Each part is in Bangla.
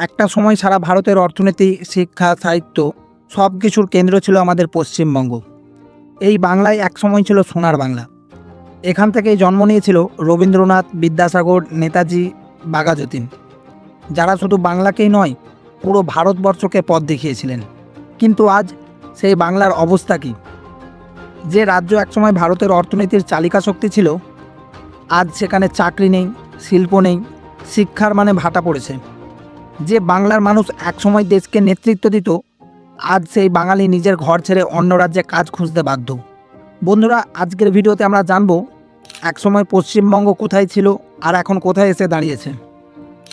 একটা সময় সারা ভারতের অর্থনীতি, শিক্ষা, সাহিত্য সব কিছুর কেন্দ্র ছিল আমাদের পশ্চিমবঙ্গ। এই বাংলায় এক সময় ছিল সোনার বাংলা। এখান থেকেই জন্ম নিয়েছিল রবীন্দ্রনাথ, বিদ্যাসাগর, নেতাজি, বাঘাযতীন। যারা শুধু বাংলাকেই নয়, পুরো ভারতবর্ষকে পথ দেখিয়েছিলেন। কিন্তু আজ সেই বাংলার অবস্থা কী? যে রাজ্য একসময় ভারতের অর্থনীতির চালিকা শক্তি ছিল, আজ সেখানে চাকরি নেই, শিল্প নেই, শিক্ষার মানে ভাটা পড়েছে। যে বাংলার মানুষ একসময় দেশকে নেতৃত্ব দিত, আজ সেই বাঙালি নিজের ঘর ছেড়ে অন্য রাজ্যে কাজ খুঁজতে বাধ্য। বন্ধুরা, আজকের ভিডিওতে আমরা জানব, একসময় পশ্চিমবঙ্গ কোথায় ছিল আর এখন কোথায় এসে দাঁড়িয়েছে।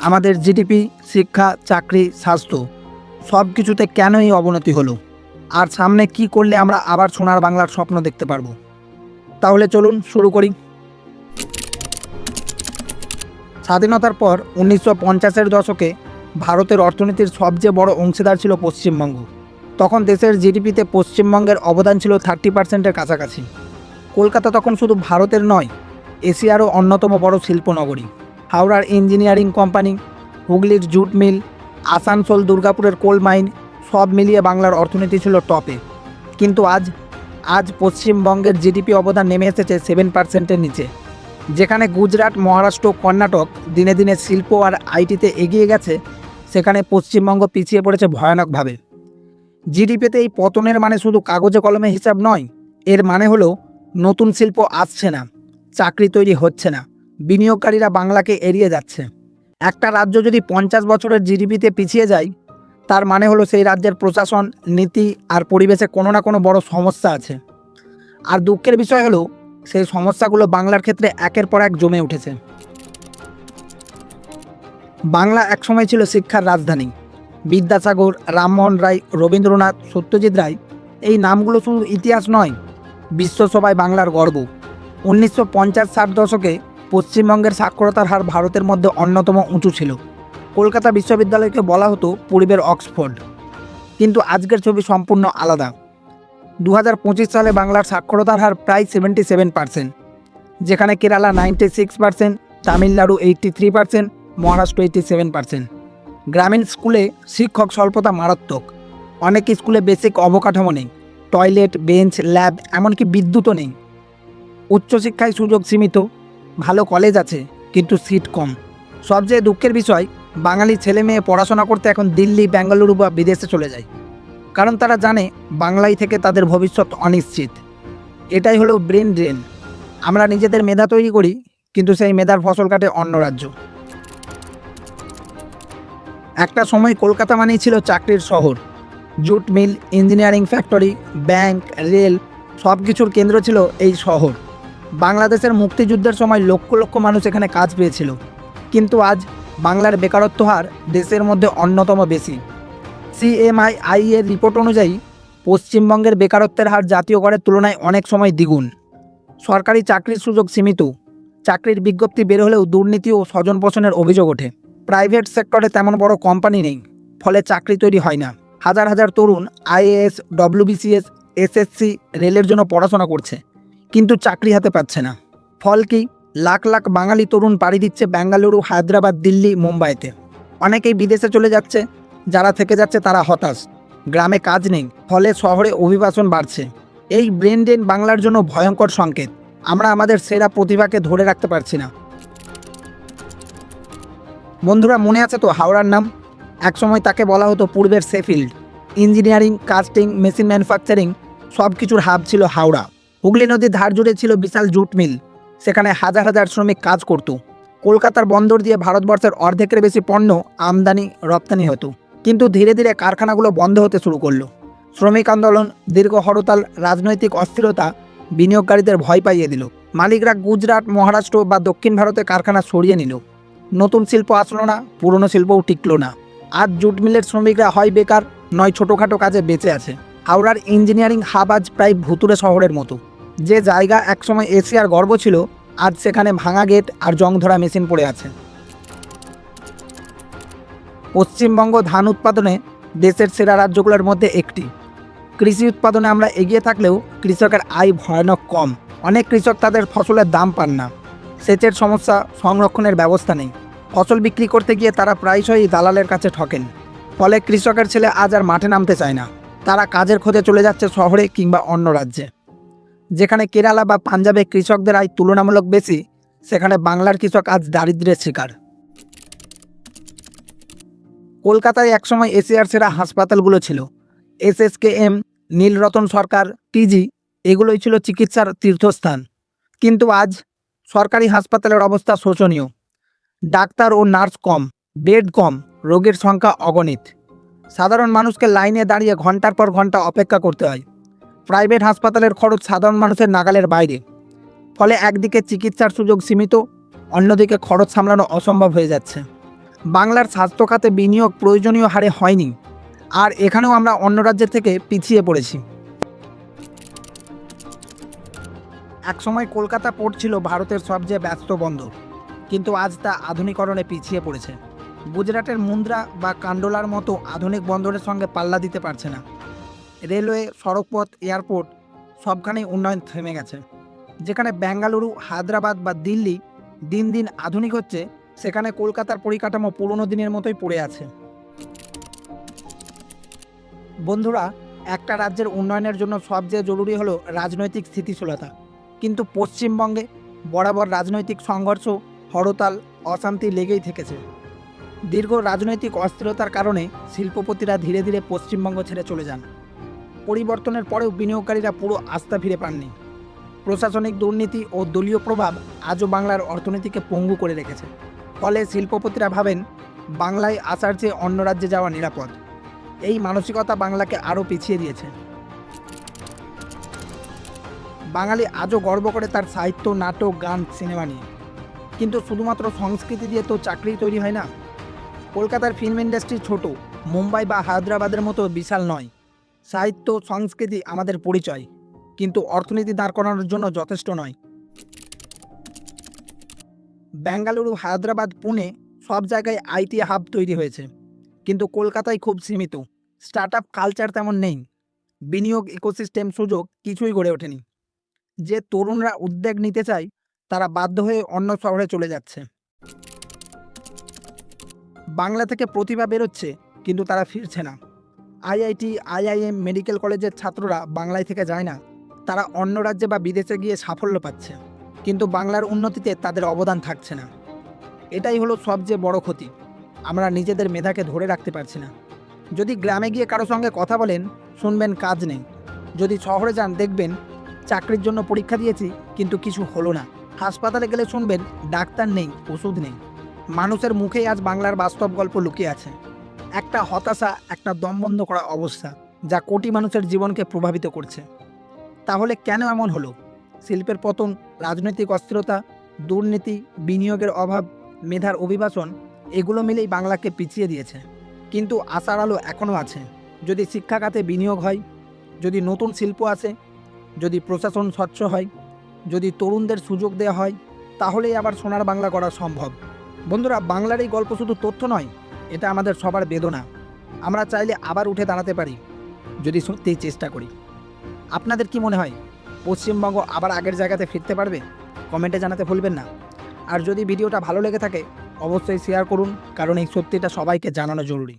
আমাদের জিডিপি, শিক্ষা, চাকরি, স্বাস্থ্য সব কিছুতে কেন এই অবনতি হলো? আর সামনে কি করলে আমরা আবার সোনার বাংলার স্বপ্ন দেখতে পারব? তাহলে চলুন শুরু করি। স্বাধীনতার পর উনিশশো পঞ্চাশের দশকে ভারতের অর্থনীতির সবচেয়ে বড় অংশীদার ছিল পশ্চিমবঙ্গ। তখন দেশের জিডিপিতে পশ্চিমবঙ্গের অবদান ছিল থার্টি পার্সেন্টের কাছাকাছি। কলকাতা তখন শুধু ভারতের নয়, এশিয়ারও অন্যতম বড় শিল্পনগরী। হাওড়ার ইঞ্জিনিয়ারিং কোম্পানি, হুগলির জুট মিল, আসানসোল দুর্গাপুরের কোল মাইন, সব মিলিয়ে বাংলার অর্থনীতি ছিল টপে। কিন্তু আজ আজ পশ্চিমবঙ্গের জিডিপি অবদান নেমে এসেছে সেভেন পার্সেন্টের নিচে। যেখানে গুজরাট, মহারাষ্ট্র, কর্ণাটক দিনে দিনে শিল্প আর আইটিতে এগিয়ে গেছে সেখানে পশ্চিমবঙ্গ পিছিয়ে পড়েছে ভয়ানকভাবে। জিডিপিতে এই পতনের মানে শুধু কাগজে কলমে হিসাব নয়, এর মানে হলো নতুন শিল্প আসছে না, চাকরি তৈরি হচ্ছে না, বিনিয়োগকারীরা বাংলাকে এড়িয়ে যাচ্ছে। একটা রাজ্য যদি পঞ্চাশ বছরের জিডিপিতে পিছিয়ে যায়, তার মানে হলো সেই রাজ্যের প্রশাসন, নীতি আর পরিবেশে কোনো না কোনো বড় সমস্যা আছে। আর দুঃখের বিষয় হলো, সেই সমস্যাগুলো বাংলার ক্ষেত্রে একের পর এক জমে উঠেছে। বাংলা একসময় ছিল শিক্ষার রাজধানী। বিদ্যাসাগর, রামমোহন রায়, রবীন্দ্রনাথ, সত্যজিৎ রায়, এই নামগুলো শুধু ইতিহাস নয়, বিশ্বসভায় বাংলার গর্ব। উনিশশো পঞ্চাশ ষাট দশকে পশ্চিমবঙ্গের সাক্ষরতার হার ভারতের মধ্যে অন্যতম উঁচু ছিল। কলকাতা বিশ্ববিদ্যালয়কে বলা হতো পূর্বের অক্সফোর্ড। কিন্তু আজকের ছবি সম্পূর্ণ আলাদা। দু হাজার পঁচিশ সালে বাংলার সাক্ষরতার হার প্রায় সেভেন্টি সেভেন পার্সেন্ট, যেখানে Kerala ninety six percent, Tamil Nadu eighty three percent Maharashtra eighty seven percent গ্রামীণ স্কুলে শিক্ষক স্বল্পতা মারাত্মক। অনেক স্কুলে বেসিক অবকাঠামো নেই। টয়লেট বেঞ্চ ল্যাব এমনকি বিদ্যুৎও নেই। উচ্চশিক্ষায় সুযোগ সীমিত। ভালো কলেজ আছে, কিন্তু সিট কম। সবচেয়ে দুঃখের বিষয়, বাঙালি ছেলে মেয়ে পড়াশোনা করতে এখন দিল্লি বেঙ্গালুরু বা বিদেশে চলে যায়। কারণ তারা জানে বাংলায় থেকে তাদের ভবিষ্যৎ অনিশ্চিত। এটাই হলো ব্রেন ড্রেন আমরা নিজেদের মেধা তৈরি করি, কিন্তু সেই মেধার ফসল কাটে অন্য রাজ্য। একটা সময় কলকাতা মানেই ছিল চাকরির শহর। Jute mill, engineering factory, bank, rail সব কিছুর কেন্দ্র ছিল এই শহর। বাংলাদেশের মুক্তিযুদ্ধের সময় লক্ষ লক্ষ মানুষ এখানে কাজ পেয়েছিল। কিন্তু আজ বাংলার বেকারত্ব হার দেশের মধ্যে অন্যতম বেশি। সিএমআই আই এর রিপোর্ট অনুযায়ী পশ্চিমবঙ্গের বেকারত্বের হার জাতীয় গড়ের তুলনায় অনেক সময় দ্বিগুণ। সরকারি চাকরির সুযোগ সীমিত। চাকরির বিজ্ঞপ্তি বের হলেও দুর্নীতি ও স্বজন পোষণের অভিযোগ ওঠে। প্রাইভেট সেক্টরে তেমন বড় কোম্পানি নেই, ফলে চাকরি তৈরি হয় না। হাজার হাজার তরুণ আইএএস ডব্লিউবিসিএস এসএসসি রেলের জন্য পড়াশোনা করছে, কিন্তু চাকরি হাতে পাচ্ছে না। ফল কি, লাখ লাখ বাঙালি তরুণ পাড়ি দিচ্ছে বেঙ্গালুরু হায়দ্রাবাদ, দিল্লি, মুম্বাইতে। অনেকেই বিদেশে চলে যাচ্ছে, যারা থেকে যাচ্ছে তারা হতাশ। গ্রামে কাজ নেই, ফলে শহরে অভিবাসন বাড়ছে। এই ব্রেন ড্রেন বাংলার জন্য ভয়ঙ্কর সংকেত। আমরা আমাদের সেরা প্রতিভাকে ধরে রাখতে পারছি না। বন্ধুরা মনে আছে তো হাওড়ার নাম? একসময় তাকে বলা হতো পূর্বের Sheffield engineering casting machine manufacturing সব কিছুর হাব ছিল হাওড়া। হুগলি নদীর ধার জুড়ে ছিল বিশাল জুট মিল। সেখানে হাজার হাজার শ্রমিক কাজ করত। কলকাতার বন্দর দিয়ে ভারতবর্ষের অর্ধেকের বেশি পণ্য আমদানি, রপ্তানি হতো। কিন্তু ধীরে ধীরে কারখানাগুলো বন্ধ হতে শুরু করল। শ্রমিক আন্দোলন, দীর্ঘ হরতাল, রাজনৈতিক অস্থিরতা বিনিয়োগকারীদের ভয় পাইয়ে দিল। মালিকরা গুজরাট, মহারাষ্ট্র বা দক্ষিণ ভারতে কারখানা সরিয়ে নিল। নতুন শিল্প আসলো না, পুরনো শিল্পও টিকলো না। আজ জুট মিলের শ্রমিকরা হয় বেকার, নয় ছোটোখাটো কাজে বেঁচে আছে। হাওড়ার ইঞ্জিনিয়ারিং হাব আজ প্রায় ভুতুরে শহরের মতো। যে জায়গা একসময় এশিয়ার গর্ব ছিল, আজ সেখানে ভাঙা গেট আর জং ধরা মেশিন পড়ে আছে। পশ্চিমবঙ্গ ধান উৎপাদনে দেশের সেরা রাজ্যগুলোর মধ্যে একটি। কৃষি উৎপাদনে আমরা এগিয়ে থাকলেও কৃষকের আয় ভয়ানক কম। অনেক কৃষক তাদের ফসলের দাম পান না। সেচের সমস্যা, সংরক্ষণের ব্যবস্থা নেই। ফসল বিক্রি করতে গিয়ে তারা প্রায়শই দালালের কাছে ঠকেন। ফলে কৃষকের ছেলে আজ আর মাঠে নামতে চায় না। তারা কাজের খোঁজে চলে যাচ্ছে শহরে কিংবা অন্য রাজ্যে। যেখানে কেরালা বা পাঞ্জাবে কৃষকদের আয় তুলনামূলক বেশি, সেখানে বাংলার কৃষক আজ দারিদ্র্যের শিকার। কলকাতায় একসময় এশিয়ার সেরা হাসপাতালগুলো ছিল। এসএসকেএম, নীলরতন সরকার, টিজি, এগুলোই ছিল চিকিৎসার তীর্থস্থান। কিন্তু আজ সরকারি হাসপাতালের অবস্থা শোচনীয়। ডাক্তার ও নার্স কম, বেড কম, রোগের সংখ্যা অগণিত। সাধারণ মানুষকে লাইনে দাঁড়িয়ে ঘণ্টার পর ঘণ্টা অপেক্ষা করতে হয়। প্রাইভেট হাসপাতালের খরচ সাধারণ মানুষের নাগালের বাইরে। ফলে একদিকে চিকিৎসার সুযোগ সীমিত, অন্যদিকে খরচ সামলানো অসম্ভব হয়ে যাচ্ছে। বাংলার স্বাস্থ্য খাতে বিনিয়োগ প্রয়োজনীয় হারে হয়নি। আর এখানেও আমরা অন্য রাজ্যের থেকে পিছিয়ে পড়েছি। একসময় কলকাতা পোর্ট ছিল ভারতের সবচেয়ে ব্যস্ত বন্দর। কিন্তু আজ তা আধুনিকরণে পিছিয়ে পড়েছে। গুজরাটের মুন্দ্রা বা কান্ডোলার মতো আধুনিক বন্দরের সঙ্গে পাল্লা দিতে পারছে না। রেলওয়ে, সড়কপথ, এয়ারপোর্ট সবখানেই উন্নয়ন থেমে গেছে। যেখানে বেঙ্গালুরু, হায়দ্রাবাদ বা দিল্লি দিন দিন আধুনিক হচ্ছে, সেখানে কলকাতার পরিকাঠামো পুরনো দিনের মতোই পড়ে আছে। বন্ধুরা, একটা রাজ্যের উন্নয়নের জন্য সবচেয়ে জরুরি হলো রাজনৈতিক স্থিতিশীলতা। কিন্তু পশ্চিমবঙ্গে বরাবর রাজনৈতিক সংঘর্ষ, হরতাল, অশান্তি লেগেই থেকেছে। দীর্ঘ রাজনৈতিক অস্থিরতার কারণে শিল্পপতিরা ধীরে ধীরে পশ্চিমবঙ্গ ছেড়ে চলে যান। পরিবর্তনের পরেও বিনিয়োগকারীরা পুরো আস্থা ফিরে পাননি। প্রশাসনিক দুর্নীতি ও দলীয় প্রভাব আজও বাংলার অর্থনীতিকে পঙ্গু করে রেখেছে। ফলে শিল্পপতিরা ভাবেন, বাংলায় আসার চেয়ে অন্য রাজ্যে যাওয়া নিরাপদ। এই মানসিকতা বাংলাকে আরও পিছিয়ে দিয়েছে। বাঙালি আজও গর্ব করে তার সাহিত্য, নাটক, গান, সিনেমা নিয়ে। কিন্তু শুধুমাত্র সংস্কৃতি দিয়ে তো চাকরি তৈরি হয় না। কলকাতার ফিল্ম ইন্ডাস্ট্রি ছোট, মুম্বাই বা হায়দ্রাবাদের মতো বিশাল নয়। সাহিত্য, সংস্কৃতি আমাদের পরিচয়, কিন্তু অর্থনীতি দাঁড় করানোর জন্য যথেষ্ট নয়। বেঙ্গালুরু, হায়দ্রাবাদ, পুনে সব জায়গায় আইটি হাব তৈরি হয়েছে। কিন্তু কলকাতায় খুব সীমিত। স্টার্ট আপ কালচার তেমন নেই। বিনিয়োগ, ইকোসিস্টেম সুযোগ কিছুই গড়ে ওঠেনি। যে তরুণরা উদ্যোগ নিতে চায়, তারা বাধ্য হয়ে অন্য শহরে চলে যাচ্ছে। বাংলা থেকে প্রতিভা বেরোচ্ছে, কিন্তু তারা ফিরছে না। আইআইটি, আইআইএম মেডিকেল কলেজের ছাত্ররা বাংলায় থেকে যায় না। তারা অন্য রাজ্যে বা বিদেশে গিয়ে সাফল্য পাচ্ছে, কিন্তু বাংলার উন্নতিতে তাদের অবদান থাকছে না। এটাই হলো সবচেয়ে বড় ক্ষতি। আমরা নিজেদের মেধাকে ধরে রাখতে পারছি না। যদি গ্রামে গিয়ে কারও সঙ্গে কথা বলেন, শুনবেন কাজ নেই। যদি শহরে যান, দেখবেন চাকরির জন্য পরীক্ষা দিয়েছি, কিন্তু কিছু হলো না। হাসপাতালে গেলে শুনবেন, ডাক্তার নেই, ওষুধ নেই। মানুষের মুখেই আজ বাংলার বাস্তব গল্প লুকিয়ে আছে। একটা হতাশা, একটা দমবন্ধ করা অবস্থা, যা কোটি মানুষের জীবনকে প্রভাবিত করছে। তাহলে কেন এমন হলো? শিল্পের পতন, রাজনৈতিক অস্থিরতা, দুর্নীতি, বিনিয়োগের অভাব, মেধার অভিবাসন, এগুলো মিলেই বাংলাকে পিছিয়ে দিয়েছে। কিন্তু আশার আলো এখনও আছে। যদি শিক্ষাখাতে বিনিয়োগ হয়, যদি নতুন শিল্প আসে যদি প্রশাসন স্বচ্ছ হয়, যদি তরুণদের সুযোগ দেওয়া হয়, তাহলেই আবার সোনার বাংলা করা সম্ভব। বন্ধুরা, বাংলার এই গল্প শুধু তথ্য নয়, এটা আমাদের সবার বেদনা। আমরা চাইলে আবার উঠে দাঁড়াতে পারি, যদি সত্যিই চেষ্টা করি। আপনাদের কি মনে হয়, পশ্চিমবঙ্গ আবার আগের জায়গাতে ফিরতে পারবে? কমেন্টে জানাতে ভুলবেন না। আর যদি ভিডিওটা ভালো লেগে থাকে, অবশ্যই শেয়ার করুন, কারণ এই সত্যিটা সবাইকে জানানো জরুরি।